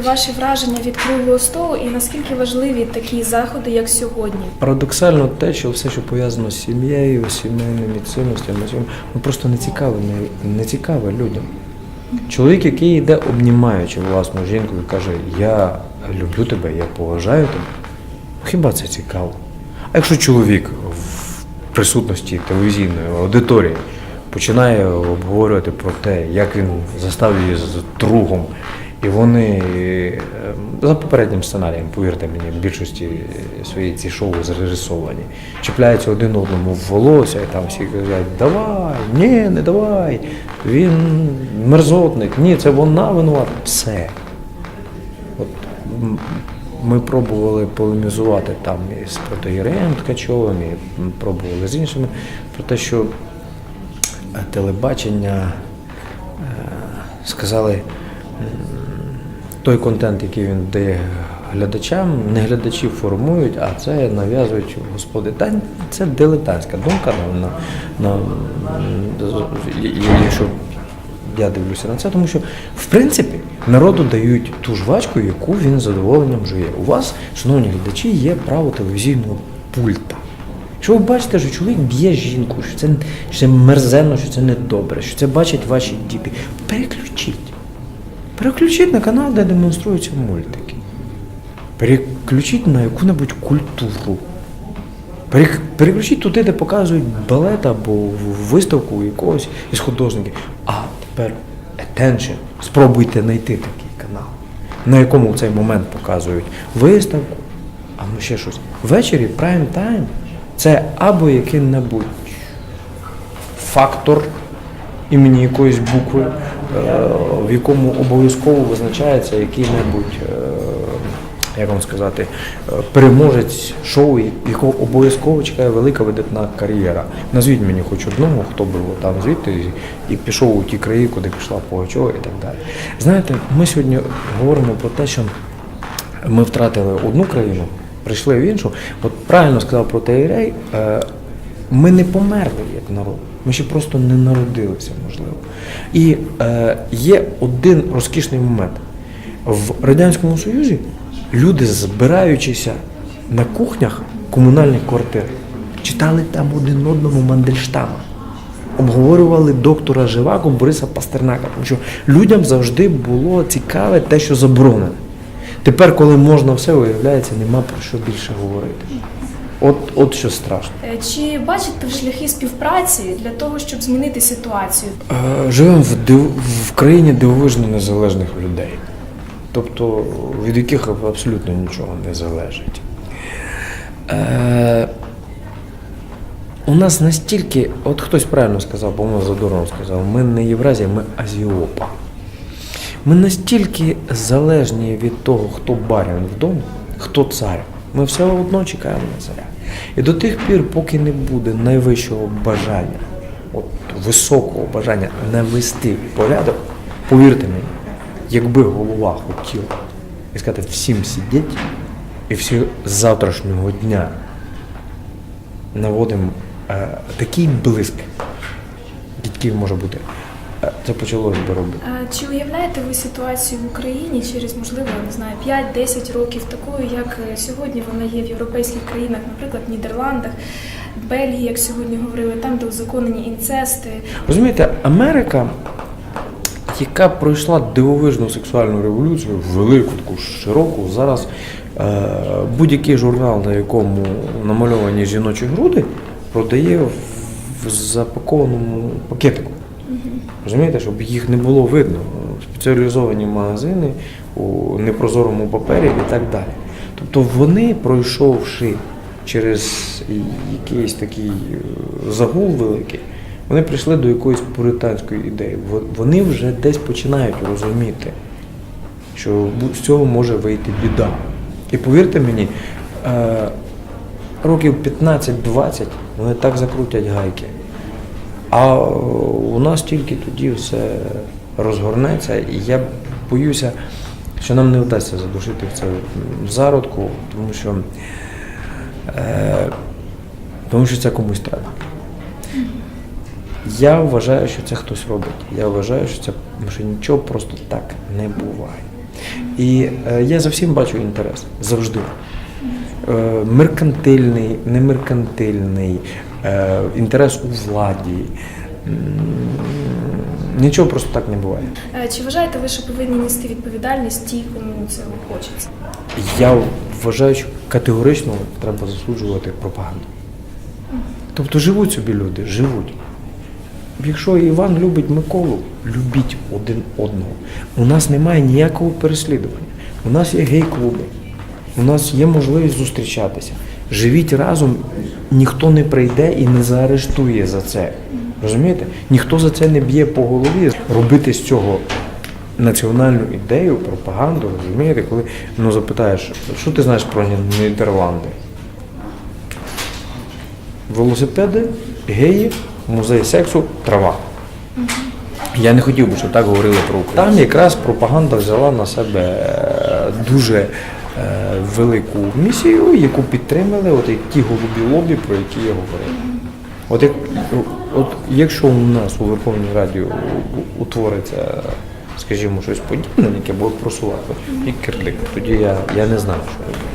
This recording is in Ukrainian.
Ваші враження від круглого столу і наскільки важливі такі заходи, як сьогодні? Парадоксально те, що все, що пов'язано з сім'єю, сімейними цінностями, ну просто не цікаве, не, не цікаве людям. Чоловік, який йде обнімаючи власну жінку і каже, я люблю тебе, я поважаю тебе, ну, хіба це цікаво? А якщо чоловік в присутності телевізійної аудиторії починає обговорювати про те, як він застав її з другом, і вони е, за попереднім сценарієм, повірте мені, в більшості своєї ці шоу зрежисовані, чіпляються один одному в волосся, і там всі кажуть, давай, ні, не давай, він мерзотник, ні, це вона винувата. Все. От ми пробували полемізувати там із протоєреєм Ткачовим, і пробували з іншими про те, що е, телебачення е, сказали, той контент, який він дає глядачам, не глядачі формують, а це нав'язують господи. Та це дилетантська думка на, на, якщо я дивлюся на це, тому що в принципі народу дають ту жвачку, яку він з задоволенням жує. У вас, шановні глядачі, є право телевізійного пульта. Якщо ви бачите, що чоловік б'є жінку, що це, що це мерзенно, що це недобре, що це бачать ваші діти, переключіть. Переключіть на канал, де демонструються мультики. Переключіть на яку-небудь культуру. Переключіть туди, де показують балет або виставку якогось із художників. А тепер attention. Спробуйте знайти такий канал, на якому в цей момент показують виставку, або ще щось. Ввечері прайм тайм це або який-небудь фактор імені якоїсь букви, в якому обов'язково визначається який-небудь, е, як вам сказати, е, переможець шоу, якого обов'язково чекає велика видатна кар'єра. Назвіть мені хоч одного, хто би там звідти і пішов у ті краї, куди пішла Пугачова і так далі. Знаєте, ми сьогодні говоримо про те, що ми втратили одну країну, прийшли в іншу. От правильно сказав про Тейрей, е, ми не померли як народ. Ми ще просто не народилися, можливо. І е, є один розкішний момент. В Радянському Союзі люди, збираючися на кухнях комунальних квартир, читали там один одному Мандельштама обговорювали доктора Живаку Бориса Пастернака, тому що людям завжди було цікаве те, що заборонене. Тепер, коли можна все, виявляється, нема про що більше говорити. От, от що страшно. Е, Чи бачите ви шляхи співпраці для того, щоб змінити ситуацію? Е, Живемо в, див... в країні дивовижно незалежних людей, тобто від яких абсолютно нічого не залежить. Е... У нас настільки, от хтось правильно сказав, по-моєму, Задорнов сказав, ми не Євразія, ми Азіопа. Ми настільки залежні від того, хто барин вдома, хто цар. Ми все одно чекаємо на царя. І до тих пір, поки не буде найвищого бажання, от високого бажання навести порядок, повірте мені, якби голова хотіла і сказати всім сидіть, і всі з завтрашнього дня наводимо е, такий блиск, який може бути. Е, Це почалося би робити. Е, Чи уявляєте ви ситуацію в Україні через, можливо, не знаю, 5-10 років такою, як е, сьогодні вона є в європейських країнах, наприклад, в Нідерландах, Бельгії, як сьогодні говорили, там, де узаконені інцести. Розумієте, Америка, яка пройшла дивовижну сексуальну революцію, велику, таку широку, зараз будь-який журнал, на якому намальовані жіночі груди, продає в запакованому пакетику. Розумієте, щоб їх не було видно. Спеціалізовані магазини у непрозорому папері і так далі. Тобто вони, пройшовши через якийсь такий е, загул великий, вони прийшли до якоїсь пуританської ідеї. Вони вже десь починають розуміти, що з цього може вийти біда. І повірте мені, е, років 15-20 вони так закрутять гайки. А у нас тільки тоді все розгорнеться, і я боюся, що нам не вдасться задушити це в зародку, тому що, е, тому що це комусь треба. Я вважаю, що це хтось робить. Я вважаю, що це що нічого просто так не буває. І е, я за всім бачу інтерес завжди. Е, меркантильний, не меркантильний, е, інтерес у владі. Нічого просто так не буває. Е, Чи вважаєте ви, що повинні нести відповідальність ті, кому це хочеться? Я вважаю, що категорично треба засуджувати пропаганду. Тобто живуть собі люди, живуть. Якщо Іван любить Миколу, любіть один одного. У нас немає ніякого переслідування. У нас є гей-клуби, у нас є можливість зустрічатися. Живіть разом, ніхто не прийде і не заарештує за це. Розумієте? Ніхто за це не б'є по голові. Робити з цього національну ідею, пропаганду, розумієте, коли ну, запитаєш, що ти знаєш про Нідерланди? Велосипеди, геї, музей сексу, трава. Я не хотів би, щоб так говорили про Україну. Там якраз пропаганда взяла на себе дуже велику місію, яку підтримали от ті голубі лобі, про які я говорив. От, як, от якщо у нас у Верховній Раді утвориться, скажімо, щось подібне, яке буде просувати і кирлик, тоді я, я не знаю, що робити.